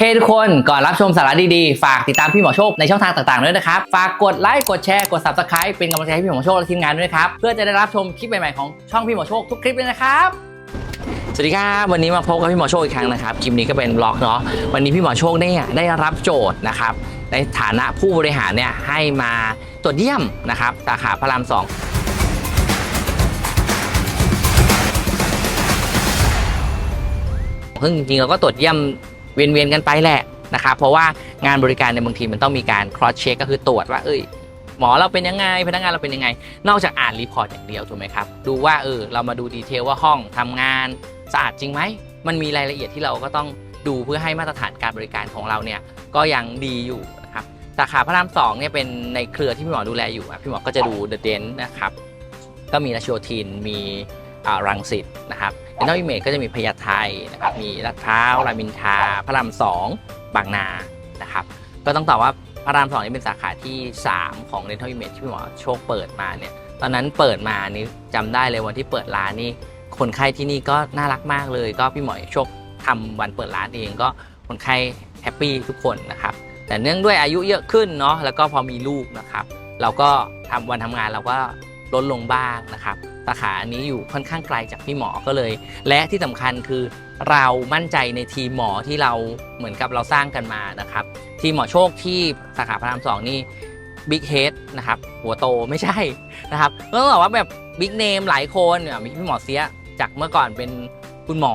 เฮ้ทุกคนก่อนรับชมสาระดีๆ ฝากติดตามพี่หมอโชคในช่องทางต่างๆด้วยนะครับ ฝากกดไลค์กดแชร์กด subscribe เป็นกำลังใจให้พี่หมอโชคและทีมงานด้วยครับ เพื่อจะได้รับชมคลิปใหม่ๆของช่องพี่หมอโชคทุกคลิปเลยนะครับ สวัสดีครับ วันนี้มาพบกับพี่หมอโชคอีกครั้งนะครับ คลิปนี้ก็เป็นบล็อกเนาะวันนี้พี่หมอโชคได้ได้รับโจทย์นะครับ ในฐานะผู้บริหารเนี่ยให้มาตรวจเยี่ยมนะครับสาขาพระรามสองซึ่งจริงๆเราก็ตรวจเยี่ยม เวียนๆกันไปแหละนะครับเพราะว่างานบริการในบางทีมันต้องมีการ cross check ก็คือตรวจว่าเอ้ยหมอเราเป็นยังไง พนักงานเราเป็นยังไง นอกจากอ่านรีพอร์ตอย่างเดียวถูกไหมครับ ดูว่าเออเรามาดูดีเทลว่าห้องทำงานสะอาดจริงไหม มันมีรายละเอียดที่เราก็ต้องดูเพื่อให้มาตรฐานการบริการของเราเนี่ยก็ยังดีอยู่นะครับสาขาพระรามสองเนี่ยเป็นในเครือที่พี่หมอดูแลอยู่พี่หมอก็จะดูเดอะเดนนะครับก็มีราชโยธินมี รังสิตนะครับเดนทัลอิเมจก็จะมีพญาไทนะครับมีลาดพร้าวรามอินทราพระรามสองบางนานะครับก็ต้องตอบว่าพระรามสองนี่เป็นสาขาที่ 3 ของ Dental Image ที่พี่หมอโชคเปิดมาเนี่ยตอนนั้นเปิดมานี่จำได้เลยวันที่เปิดร้านนี่คนไข้ที่นี่ก็น่ารักมากเลย ก็พี่หมอโชคทำวันเปิดร้านเองก็คนไข้แฮปปี้ทุกคนนะครับแต่เนื่องด้วยอายุเยอะขึ้นเนาะแล้วก็พอมีลูกนะครับ เราก็ทำวันทำงานเราก็ลดลงบ้างนะครับ สาขานี้อยู่ค่อนข้างไกลจากพี่หมอก็เลย และที่สำคัญคือเรามั่นใจในทีมหมอที่เราเหมือนกับเราสร้างกันมานะครับ ทีมหมอโชคที่สาขาพระรามสองนี่บิ๊กเฮดนะครับหัวโตไม่ใช่นะครับก็ต้องบอกว่าแบบบิ๊กเนมหลายคนเนี่ยมีพี่หมอเสียจากเมื่อก่อนเป็นคุณหมอ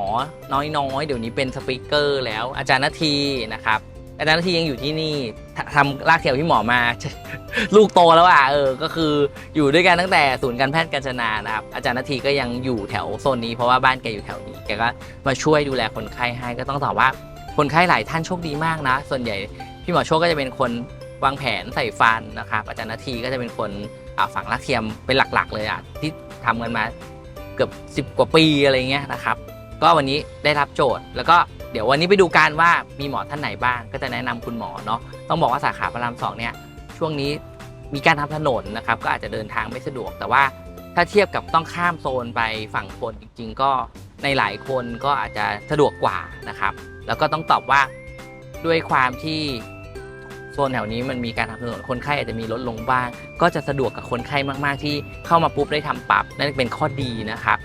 น้อยๆ เดี๋ยวนี้เป็นสปีกเกอร์แล้วอาจารย์นาทีนะครับอาจารย์นาทียังอยู่ที่นี่ ทำลากเถียวพี่หมอมา ลูกโตแล้วอะเออก็คืออยู่ด้วยกันตั้งแต่ศูนย์การแพทย์กัญจนานะครับอาจารย์นาทีก็ยังอยู่แถวโซนนี้เพราะว่าบ้านแกอยู่แถวนี้แกก็มาช่วยดูแลคนไข้ให้ก็ต้องตอบว่าคนไข้หลายท่านโชคดีมากนะ ส่วนใหญ่พี่หมอโชคก็จะเป็นคนวางแผนใส่ฟันนะครับอาจารย์นาทีก็จะเป็นคนฝังรากเทียมเป็นหลักๆ เลยอะที่ทำกันมาเกือบ 10 กว่าปีอะไรเงี้ยนะครับ ก็วันนี้ได้รับโจทย์แล้วก็ เดี๋ยววันนี้ไปดูกันว่ามีหมอท่านไหนบ้าง ก็จะแนะนำคุณหมอเนาะต้องบอกว่าสาขาพระรามสองเนี่ยช่วงนี้มีการทำถนนนะครับก็อาจจะเดินทางไม่สะดวก แต่ว่าถ้าเทียบกับต้องข้ามโซนไปฝั่งทนจริง ๆ ก็ในหลายคนก็อาจจะสะดวกกว่านะครับ แล้วก็ต้องตอบว่าด้วยความที่โซนแถวนี้มันมีการทำถนนคนไข้อาจจะมีลดลงบ้าง ก็จะสะดวกกับคนไข้มากๆ ที่เข้ามาปุ๊บได้ทำปรับนั่นเป็นข้อดีนะครับ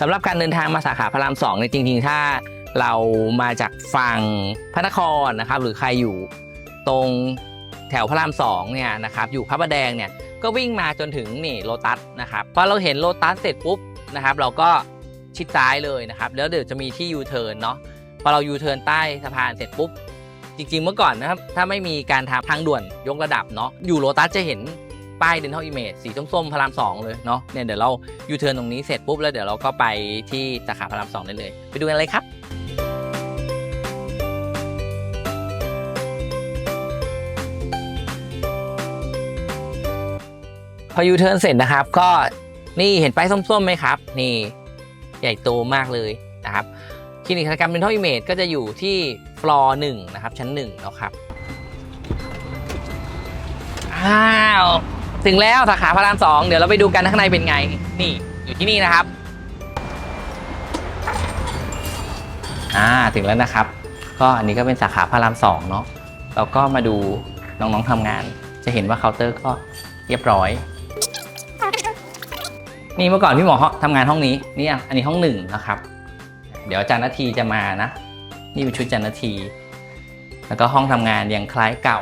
สำหรับการเดินทางมาสาขาพระรามสองเนี่ยจริง ๆ ถ้า เรามาจากฝั่งพระนครนะครับ หรือใครอยู่ตรงแถวพระรามสองเนี่ยนะครับ อยู่พระประแดงเนี่ยก็วิ่งมาจนถึงนี่โลตัสนะครับพอเราเห็นโลตัสเสร็จปุ๊บนะครับ เราก็ชิดซ้ายเลยนะครับ แล้วเดี๋ยวจะมีที่ยูเทิร์นเนาะพอเรายูเทิร์นใต้สะพานเสร็จปุ๊บ จริงๆเมื่อก่อนนะครับ ถ้าไม่มีการทำทางด่วนยกระดับเนาะอยู่โลตัสจะเห็นป้าย Dental Image สีส้มๆพระรามสองเลยเนาะเนี่ยเดี๋ยวเรายูเทิร์นตรงนี้เสร็จปุ๊บแล้วเดี๋ยวเราก็ไปที่สาขาพระรามสองได้เลย ไปดูกันเลยครับ พอยูเทิร์นเสร็จนะครับ ก็นี่เห็นป้ายส้มๆไหมครับ นี่ใหญ่โตมากเลยนะครับคลินิกศัลยกรรมเป็นท่ออิเมจก็จะอยู่ที่ฟลอร์หนึ่งนะครับ ชั้นหนึ่งแล้วครับอ้าวถึงแล้วสาขาพระรามสองเดี๋ยวเราไปดูกันข้างในเป็นไง นี่อยู่ที่นี่นะครับอ่าถึงแล้วนะครับ ก็อันนี้ก็เป็นสาขาพระรามสองเนาะเราก็มาดูน้องๆทำงาน จะเห็นว่าเคาน์เตอร์ก็เรียบร้อย นี่เมื่อก่อนพี่หมอทำงานห้องนี้นี่อะอันนี้ห้องหนึ่งนะครับ เดี๋ยวอาจารย์นาทีจะมานะ นี่เป็นชุดอาจารย์นาที แล้วก็ห้องทำงานยังคล้ายเก่า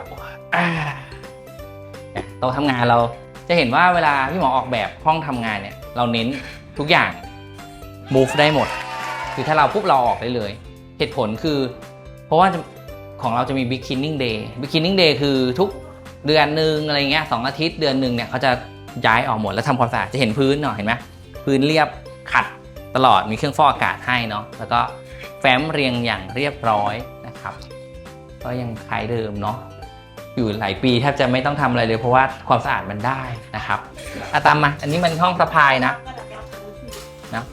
โต๊ะทำงานเราจะเห็นว่าเวลาพี่หมอออกแบบห้องทำงานเนี่ย เราเน้นทุกอย่าง move ได้หมด คือถ้าเราปุ๊บเราออกได้เลย เหตุผลคือ เพราะว่าของเราจะมี big cleaning day big cleaning day คือทุกเดือนหนึ่งอะไรเงี้ยสองอาทิตย์เดือนหนึ่งเนี่ยเขาจะ ย้ายออกหมดแล้วทำความสะอาดจะเห็นพื้นเนาะเห็นไหมพื้นเรียบขัดตลอดมีเครื่องฟอกอากาศให้เนาะแล้วก็แฟ้มเรียงอย่างเรียบร้อยนะครับ ก็ยังคล้ายเดิมเนาะอยู่หลายปีแทบจะไม่ต้องทำอะไรเลยเพราะว่าความสะอาดมันได้นะครับอะตามมาอันนี้มันห้องสะพายนะนะ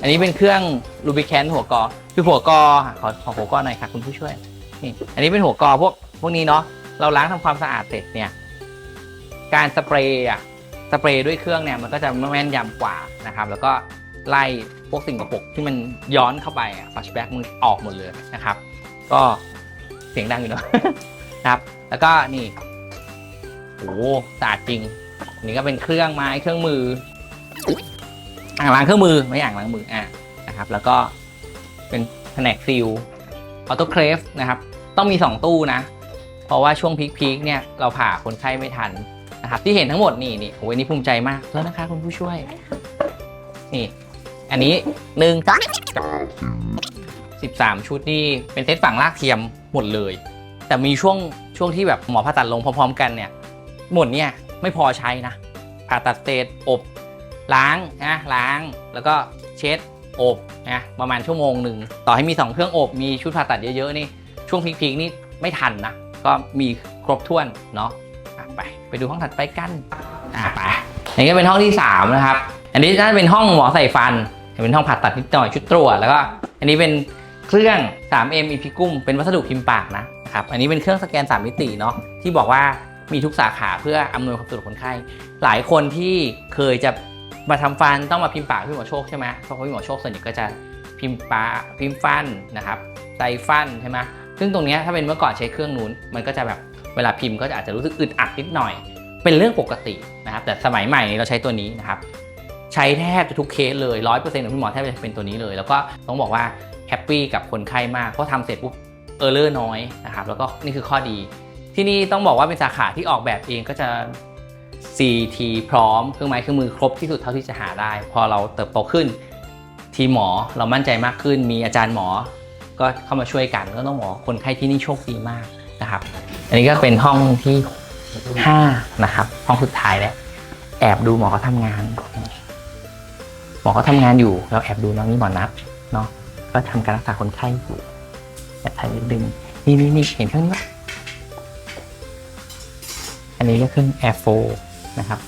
อันนี้เป็นเครื่องลูบิแคนหัวกอคือหัวกอขอขอหัวกอหน่อยค่ะคุณผู้ช่วยนี่อันนี้เป็นหัวกอพวกพวกนี้เนาะเราล้างทำความสะอาดเสร็จเนี่ย การสเปรย์อะสเปรย์ด้วยเครื่องเนี่ยมันก็จะแม่นยำกว่านะครับแล้วก็ไล่พวกสิ่งกระปกที่มันย้อนเข้าไปอะฟัชแบ็กมันออกหมดเลยนะครับ ก็เสียงดังอยู่เนอะครับ แล้วก็นี่โอ้สะอาดจริง นี่ก็เป็นเครื่องไม้เครื่องมืออ่างล้างเครื่องมือไม่อ่างล้างมืออะนะครับ แล้วก็เป็นแผนกซิลออโตเคลฟนะครับ ต้องมี 2 ตู้นะ เพราะว่าช่วงพีคๆเนี่ยเราผ่าคนไข้ไม่ทัน นะครับที่เห็นทั้งหมดนี่นี่โอ้ยนี่ภูมิใจมากแล้วนะคะคุณผู้ช่วย นี่ อันนี้หนึ่งสิบสามชุดนี่เป็นเซตฝั่งลากเทียมหมดเลย แต่มีช่วงช่วงที่แบบหมอผ่าตัดลงพร้อมๆ กันเนี่ย หมดเนี่ยไม่พอใช้นะผ่าตัดเสร็จอบ ล้างนะล้าง แล้วก็เช็ดอบนะประมาณชั่วโมงหนึ่งต่อให้มี 2 เครื่องอบมีชุดผ่าตัดเยอะๆนี่ช่วงพีคๆนี่ไม่ทันนะก็มีครบถ้วนเนาะอะ ไปดูห้องถัดไปกันอะไปอันนี้ก็เป็นห้องที่3นะครับอันนี้น่าจะเป็นห้องหมอใส่ฟันเป็นห้องผ่าตัดนิดหน่อยชุดตรวจแล้วก็อันนี้เป็นเครื่อง 3M อีพิกุ้มเป็นวัสดุพิมพ์ปากนะครับอันนี้เป็นเครื่องสแกน 3 มิติเนาะที่บอกว่ามีทุกสาขาเพื่ออำนวยความสะดวกคนไข้ หลายคนที่เคยจะมาทำฟันต้องมาพิมพ์ปากพี่หมอโชคใช่ไหมเพราะพี่หมอโชคส่วนใหญ่ก็จะพิมพ์ปากพิมพ์ฟันนะครับใส่ฟันใช่ไหมซึ่งตรงนี้ถ้าเป็นเมื่อก่อนใช้เครื่องนู้นมันก็จะแบบ เวลาพิมพ์ก็จะอาจจะรู้สึกอึดอัดนิดหน่อย เป็นเรื่องปกตินะครับ แต่สมัยใหม่นี้เราใช้ตัวนี้นะครับ ใช้แทบจะทุกเคสเลยร้อยเปอร์เซ็นต์ของพี่หมอแทบจะเป็นตัวนี้เลย แล้วก็ต้องบอกว่าแฮปปี้กับคนไข้มาก เพราะทำเสร็จปุ๊บเออร์เลอร์น้อยนะครับ แล้วก็นี่คือข้อดี ที่นี่ต้องบอกว่าเป็นสาขาที่ออกแบบเองก็จะ CT พร้อมเครื่องไม้เครื่องมือครบที่สุดเท่าที่จะหาได้ พอเราเติบโตขึ้น ทีหมอเรามั่นใจมากขึ้น มีอาจารย์หมอ ก็เข้ามาช่วยกันก็ต้องบอกคนไข้ที่นี่โชคดีมาก นะครับ อันนี้ก็เป็นห้องที่5นะครับ ห้องสุดท้ายแล้วแอบดูหมอเขาทำงาน หมอเขาทำงานอยู่ เราแอบดูเนาะนี่หมอนับเนาะก็ทำการรักษาคนไข้อยู่แอบถ่ายนิดนึงนี่นี่นี่เห็นเครื่องนี้อันนี้ก็เครื่อง Air 4นะครับ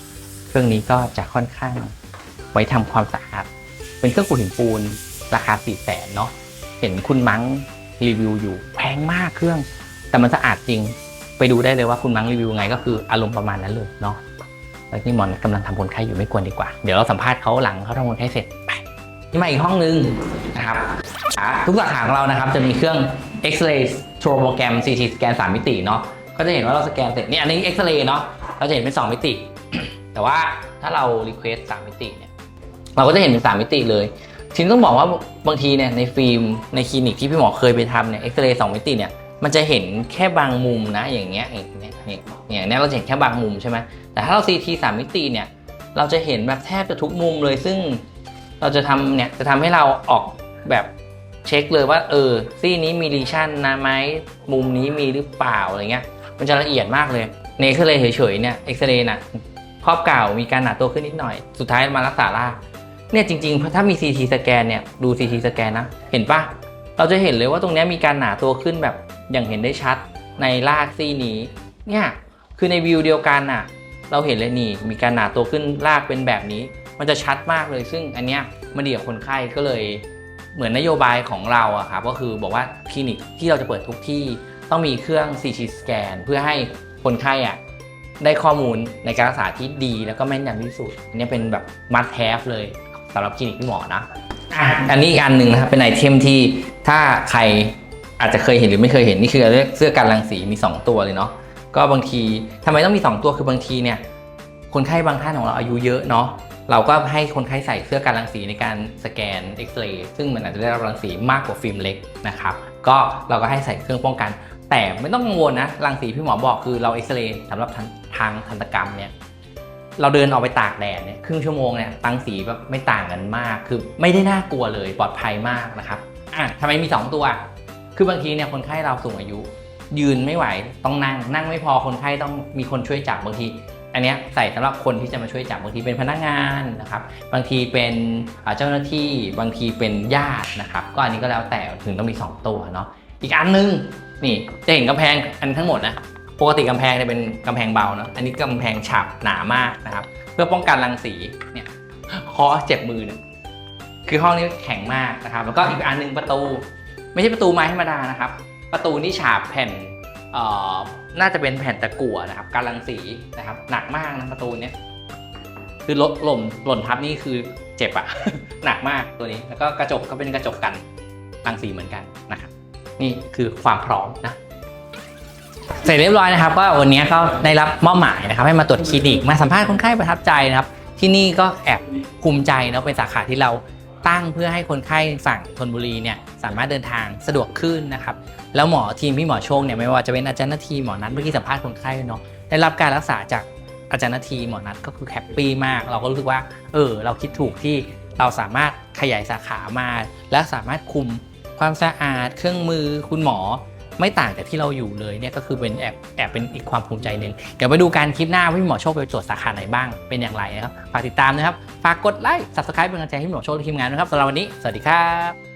เครื่องนี้ก็จะค่อนข้างไว้ทำความสะอาด เป็นเครื่องขูดหินปูนราคา4ี่แสนเนาะ เห็นคุณมั้งรีวิวอยู่แพงมากเครื่อง แต่มันสะอาดจริงไปดูได้เลยว่าคุณมั้งรีวิวไงก็คืออารมณ์ประมาณนั้นเลยเนาะแล้วที่หมอนกำลังทำคนไข้อยู่ไม่ควรดีกว่า เดี๋ยวเราสัมภาษณ์เขาหลังเขาทำคนไข้เสร็จไปนี่มาอีกห้องนึงนะครับอะทุกสาขาของเรานะครับจะมีเครื่อง X-ray Strobogram CT สแกน3มิติเนาะก็จะเห็นว่าเราสแกนเสร็จนี่อันนี้ X-ray เรย์เนาะเราจะเห็นเป็น 2 มิติ แต่ว่าถ้าเรา request 3มิติเนี่ยเราก็จะเห็นเป็น3มิติเลยทีนี้ต้องบอกว่าบางทีเนี่ยในฟิล์มในคลินิกที่พี่หมอเคยไปทำเนี่ย X-ray 2มิติเนี่ย มันจะเห็นแค่บางมุมนะอย่างเงี้ยอย่างเงี้ยอย่างเนี้ยเราจะเห็นแค่บางมุมใช่ไหมแต่ถ้าเรา CT 3 มิติเนี่ยเราจะเห็นแบบแทบจะทุกมุมเลยซึ่งเราจะทำเนี่ยจะทำให้เราออกแบบเช็คเลยว่าเออซี่นี้มีรีชั่นนะไหมมุมนี้มีหรือเปล่าอะไรเงี้ยมันจะละเอียดมากเลยในเอ็กซเรย์เฉยๆเนี่ยเอ็กซเรย์น่ะครอบเก่ามีการหนาตัวขึ้นนิดหน่อย สุดท้ายมารักษาราเนี่ยจริงๆถ้ามี CT สแกนเนี่ยดู CT สแกนนะเห็นปะเราจะเห็นเลยว่าตรงเนี้ยมีการหนาตัวขึ้นแบบ อย่างเห็นได้ชัดในรากซี่นี้เนี่ยคือในวิวเดียวกันน่ะ เราเห็นเลยนี่มีการหนาตัวขึ้นลากเป็นแบบนี้ มันจะชัดมากเลย ซึ่งอันเนี้ยมันดีกับคนไข้ก็เลยเหมือนนโยบายของเราอะครับก็คือบอกว่าคลินิกที่เราจะเปิดทุกที่ต้องมีเครื่อง CT สแกนเพื่อให้คนไข้อะได้ข้อมูลในการรักษาที่ดีแล้วก็แม่นยำที่สุด อันนี้เป็นแบบ must have เลยสำหรับคลินิกพี่หมอนะอะอันนี้อีกอันหนึ่งนะครับเป็นไอเทมที่ถ้าใคร อาจจะเคยเห็นหรือไม่เคยเห็นนี่คือเสื้อกันรังสีมี 2 ตัวเลยเนาะก็บางทีทำไมต้องมี 2 ตัวคือบางทีเนี่ยคนไข้บางท่านของเราอายุเยอะเนาะเราก็ให้คนไข้ใส่เสื้อกันรังสีในการสแกนเอ็กซเรย์ซึ่งมันอาจจะได้รับรังสีมากกว่าฟิล์มเล็กนะครับก็เราก็ให้ใส่เครื่องป้องกัน แต่ไม่ต้องกังวลนะรังสีพี่หมอบอกคือเราเอ็กซเรย์สำหรับทางทางทันตกรรมเนี่ยเราเดินออกไปตากแดดเนี่ยครึ่งชั่วโมงเนี่ยรังสีแบบไม่ต่างกันมาก คือไม่ได้น่ากลัวเลยปลอดภัยมากนะครับอะทำไมมี 2 ตัว คือบางทีเนี่ยคนไข้เราสูงอายุ ยืนไม่ไหวต้องนั่ง นั่งไม่พอคนไข้ต้องมีคนช่วยจับบางที อันเนี้ยใส่สำหรับคนที่จะมาช่วยจับบางทีเป็นพนักงานนะครับ บางทีเป็นเจ้าหน้าที่บางทีเป็นญาตินะครับ ก็อันนี้ก็แล้วแต่ถึงต้องมี 2 ตัวเนาะอีกอันนึงนี่จะเห็นกำแพงอันทั้งหมดนะปกติกำแพงเนี่ยเป็นกำแพงเบาเนาะอันนี้กำแพงฉาบหนามากนะครับ เพื่อป้องกันรังสีเนี่ยคอเจ็บมือเนี่ยคือห้องนี้แข็งมากนะครับ แล้วก็อีกอันหนึงประตู ไม่ใช่ประตูไม้ธรรมดานะครับ ประตูนี่ฉาบแผ่นน่าจะเป็นแผ่นตะกั่วนะครับการังสีนะครับหนักมากนะประตูเนี้ยคือลดหล่มหล่นทับนี่คือเจ็บอะหนักมากตัวนี้แล้วก็กระจกก็เป็นกระจกกันรังสีเหมือนกันนะครับนี่คือความพร้อมนะเสร็จเรียบร้อยนะครับก็วันนี้ก็ได้รับมอบหมายนะครับ ให้มาตรวจคลินิกมาสัมภาษณ์คนไข้ประทับใจนะครับ ที่นี่ก็แอบภูมิใจเนาะเป็นสาขาที่เรา ตั้งเพื่อให้คนไข้ฝั่งธนบุรีเนี่ยสามารถเดินทางสะดวกขึ้นนะครับแล้วหมอทีมพี่หมอโชคเนี่ยไม่ว่าจะเป็นอาจารย์นาทีหมอนัทเมื่อกี้สัมภาษณ์คนไข้เนาะได้รับการรักษาจากอาจารย์นาทีหมอนัทก็คือแฮปปี้มาก เราก็รู้สึกว่าเออเราคิดถูกที่เราสามารถขยายสาขามา และสามารถคุมความสะอาดเครื่องมือคุณหมอ ไม่ต่างจากที่เราอยู่เลยเนี่ยก็คือเป็นแอบแอบเป็นอีกความภูมิใจหนึ่งเดี๋ยวไปดูการคลิปหน้าว่าพี่หมอโชคไปตรวจสาขาไหนบ้างเป็นอย่างไรนะครับฝากติดตามนะครับฝากกดไลค์ subscribe เป็นกำลังใจให้พี่หมอโชคและทีมงานนะครับสำหรับวันนี้สวัสดีครับ